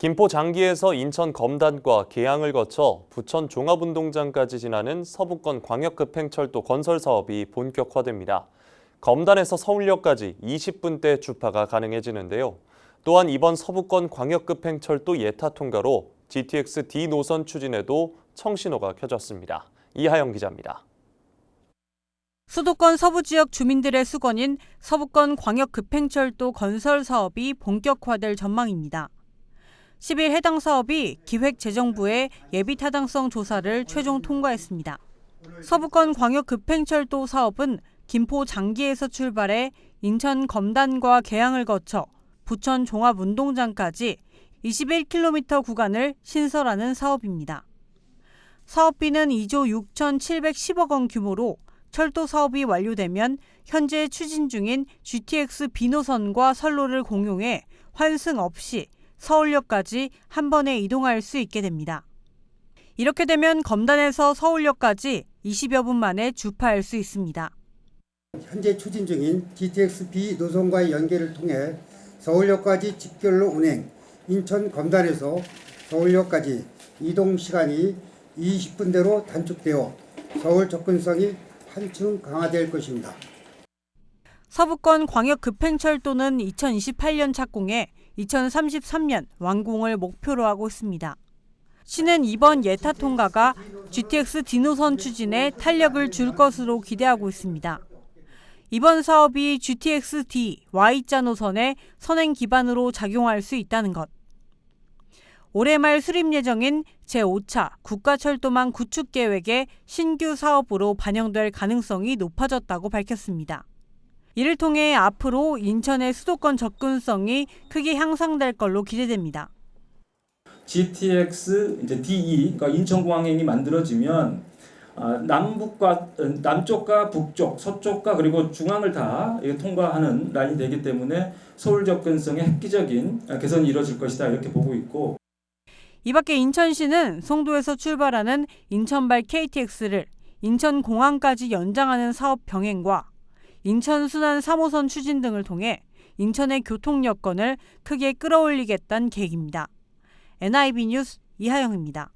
김포 장기에서 인천 검단과 계양을 거쳐 부천 종합운동장까지 지나는 서부권 광역급행철도 건설 사업이 본격화됩니다. 검단에서 서울역까지 20분대 주파가 가능해지는데요. 또한 이번 서부권 광역급행철도 예타 통과로 GTX D 노선 추진에도 청신호가 켜졌습니다. 이하영 기자입니다. 수도권 서부 지역 주민들의 수건인 서부권 광역급행철도 건설 사업이 본격화될 전망입니다. 10일 해당 사업이 기획재정부의 예비타당성 조사를 최종 통과했습니다. 서부권 광역급행철도 사업은 김포 장기에서 출발해 인천 검단과 계양을 거쳐 부천 종합운동장까지 21km 구간을 신설하는 사업입니다. 사업비는 2조 6,710억 원 규모로 철도 사업이 완료되면 현재 추진 중인 GTX B노선과 선로를 공용해 환승 없이 서울역까지 한 번에 이동할 수 있게 됩니다. 이렇게 되면 검단에서 서울역까지 20여 분 만에 주파할 수 있습니다. 현재 추진 중인 GTX B 노선과의 연계를 통해 서울역까지 직결로 운행, 인천 검단에서 서울역까지 이동 시간이 20분대로 단축되어 서울 접근성이 한층 강화될 것입니다. 서부권 광역 급행철도는 2028년 착공해 2033년 완공을 목표로 하고 있습니다. 시는 이번 예타 통과가 GTX D노선 추진에 탄력을 줄 것으로 기대하고 있습니다. 이번 사업이 GTX D Y자 노선의 선행 기반으로 작용할 수 있다는 것. 올해 말 수립 예정인 제5차 국가철도망 구축 계획의 신규 사업으로 반영될 가능성이 높아졌다고 밝혔습니다. 이를 통해 앞으로 인천의 수도권 접근성이 크게 향상될 걸로 기대됩니다. GTX 이제 DE 그러니까 인천공항행이 만들어지면 아, 남북과 어, 남쪽과 북쪽, 서쪽과 그리고 중앙을 다 통과하는 라인이 되기 때문에 서울 접근성의 획기적인 아, 개선이 이루어질 것이다 이렇게 보고 있고 이 밖에 인천시는 송도에서 출발하는 인천발 KTX를 인천공항까지 연장하는 사업 병행과 인천 순환 3호선 추진 등을 통해 인천의 교통 여건을 크게 끌어올리겠다는 계획입니다. NIB 뉴스 이하영입니다.